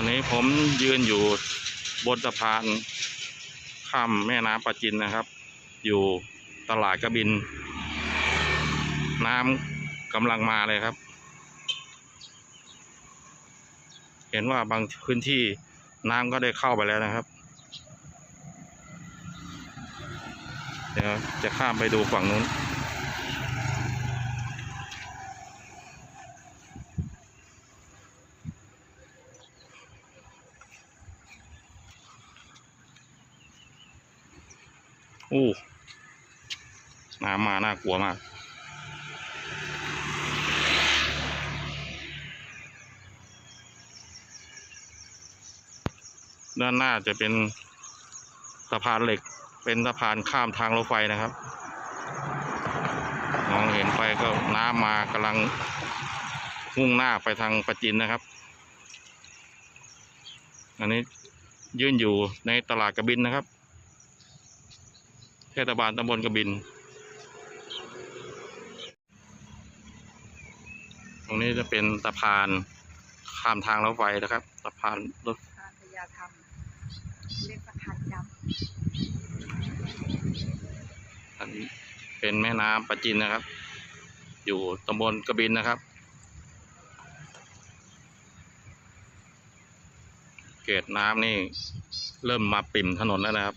อนนี้ผมยืนอยู่บนสะพานข้ามแม่น้ำปะจินนะครับ อยู่ตลาดกระบิน น้ำกำลังมาเลยครับ เห็นว่าบางพื้นที่น้ำก็ได้เข้าไปแล้วนะครับ เดี๋ยวจะข้ามไปดูฝั่งนู้น อู้ น้ำมาน่ากลัวมาก ด้านหน้าจะเป็นสะพานเหล็ก เป็นสะพานข้ามทางรถไฟนะครับ มองเห็นไปก็น้ำมากำลังมุ่งหน้าไปทางประจินนะครับ อันนี้ยื่นอยู่ในตลาดกระบินนะครับ เทศบาลตำบลกระบิน ตรงนี้จะเป็นสะพานข้ามทางรถไฟนะครับสะพานรถทานพยาธรรมเรียกประธานยอันนี้เป็นแม่น้ำปะจินนะครับ อยู่ตำบลกระบินนะครับ เกตน้ำนี่เริ่มมาปิ่มถนนแล้วนะครับ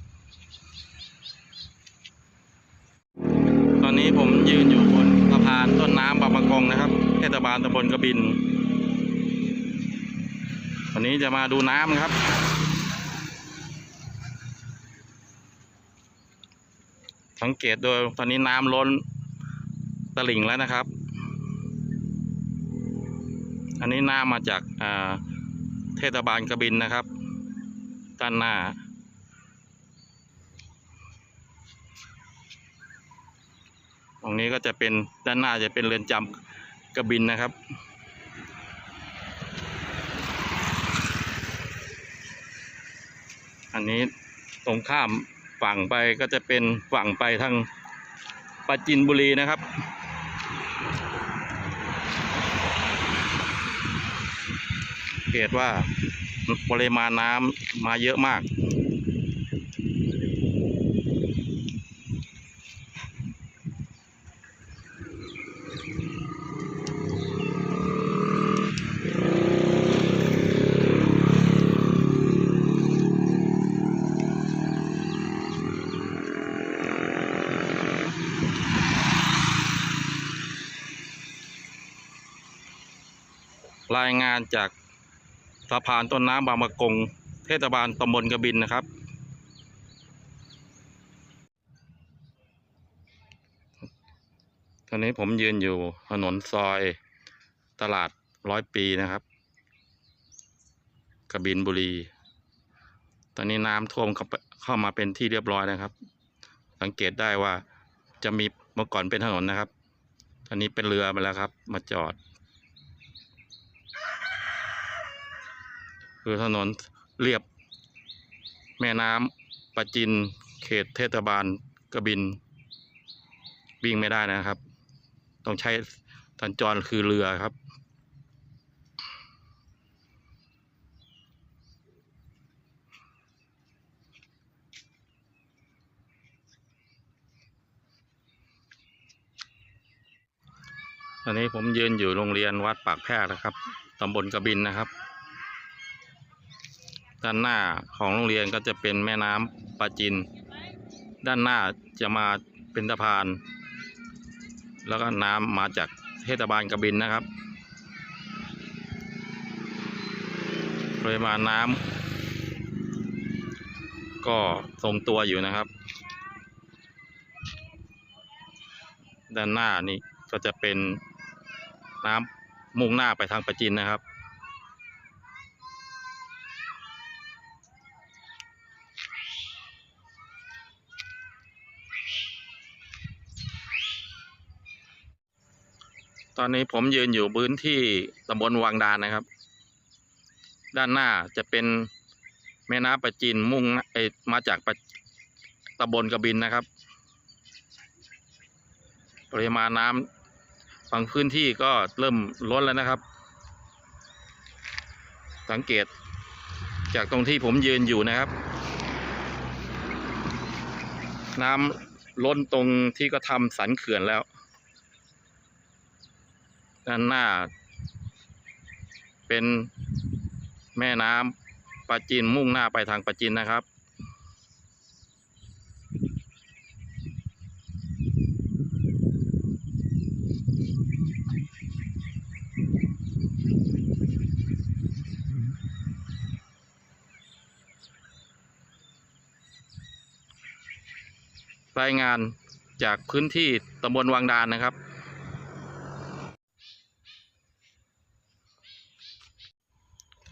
ตอนนี้ผมยืนอยู่บนสะพานต้นน้ำบางประกงนะครับ เทศบาลตำบลกระบิน วันนี้จะมาดูน้ำครับ สังเกตโดยตอนนี้น้ำล้นตลิ่งแล้วนะครับ อันนี้น้ำมาจากาเทศบาลกระบินนะครับด้านหน้าตรงนี้ก็จะเป็นด้านหน้าจะเป็นเรือนจำ กระบินนะครับ อันนี้ตรงข้ามฝั่งไปก็จะเป็นฝั่งไปทางปราจินบุรีนะครับเกตว่าปริมาณน้ำมาเยอะมาก รายงานจากสะพานต้นน้ำบางมะกง เทศบาลตำบลกระบินนะครับ ตอนนี้ผมยืนอยู่ถนนซอยตลาดร้อยปีนะครับ กระบินบุรี ตอนนี้น้ำท่วมเข้าเข้ามาเป็นที่เรียบร้อยนะครับ สังเกตได้ว่าจะมีเมื่อก่อนเป็นถนนนะครับ ตอนนี้เป็นเรือมาแล้วครับ มาจอด คือถนนเรียบ แม่น้ำปะจินเขตเทศบาลกระบิน วิ่งไม่ได้นะครับ ต้องใช้สัญจรคือเรือครับ ตอนนี้ผมยืนอยู่โรงเรียนวัดปากแพรกนะครับตำบลกระบินนะครับ ด้านหน้าของโรงเรียนก็จะเป็นแม่น้ำปาจิน ด้านหน้าจะมาเป็นสะพาน แล้วก็น้ำมาจากเทศบาลกระบินนะครับปริมาณน้ำก็ทรงตัวอยู่นะครับ ด้านหน้านี่ก็จะเป็นน้ำมุ่งหน้าไปทางปะจินนะครับ อนนี้ผมยืนอยู่พื้นที่ตำบลวังดานนะครับ ด้านหน้าจะเป็นแม่น้ำประจินมุ่งเอมาจากตำบลกระบินนะครับ ปริมาณน้ำบางพื้นที่ก็เริ่มล้นแล้วนะครับ สังเกตจากตรงที่ผมยืนอยู่นะครับ น้ำล้นตรงที่ก็ทำสันเขื่อนแล้ว ด้านหน้า เป็นแม่น้ำปลาจีนมุ่งหน้าไปทางปลาจีนนะครับ รายงานจากพื้นที่ตำบลวังดานนะครับ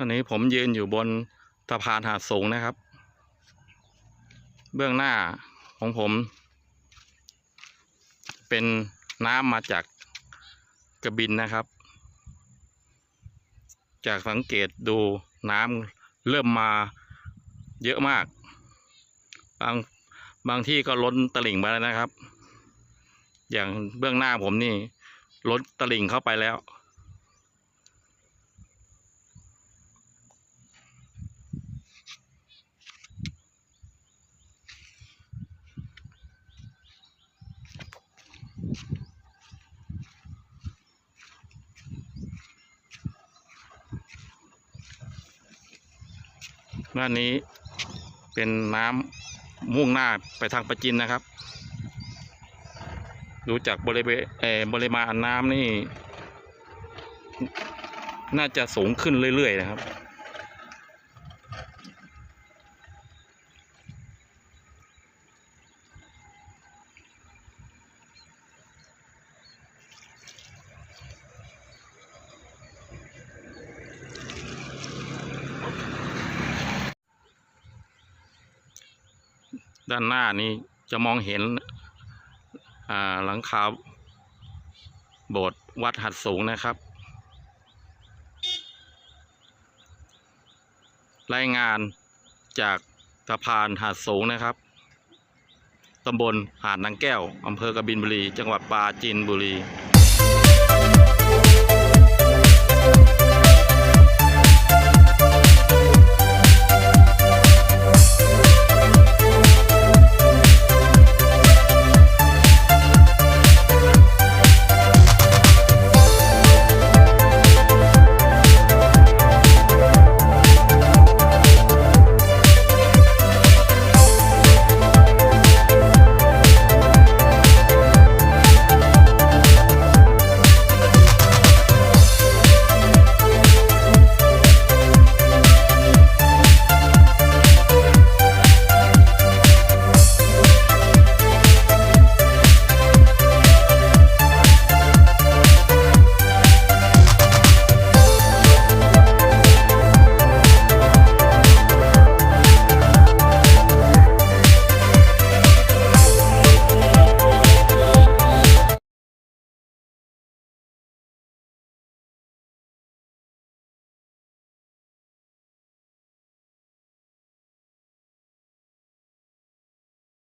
ตอนนี้ผมยืนอยู่บนสะพานหาดสูงนะครับ เบื้องหน้าของผม เป็นน้ำมาจากกระบินนะครับ จากสังเกตดูน้ำเริ่มมาเยอะมาก บางบางที่ก็ล้นตลิ่งไปแล้วนะครับ อย่างเบื้องหน้าผมนี่ล้นตลิ่งเข้าไปแล้ว ด้านนี้เป็นน้ำมุ่งหน้าไปทางประจินนะครับดูจากบริเวณเอ่อบริมาณน้ำนี่ น่าจะสูงขึ้นเรื่อยๆนะครับ ด้านหน้านี้จะมองเห็นหลังคาโบสถ์วัดหัดสูงนะครับ รายงานจากสะพานหาดสูงนะครับตำบลหาดนางแก้วอำเภอกบินบุรี จังหวัดปราจีนบุรี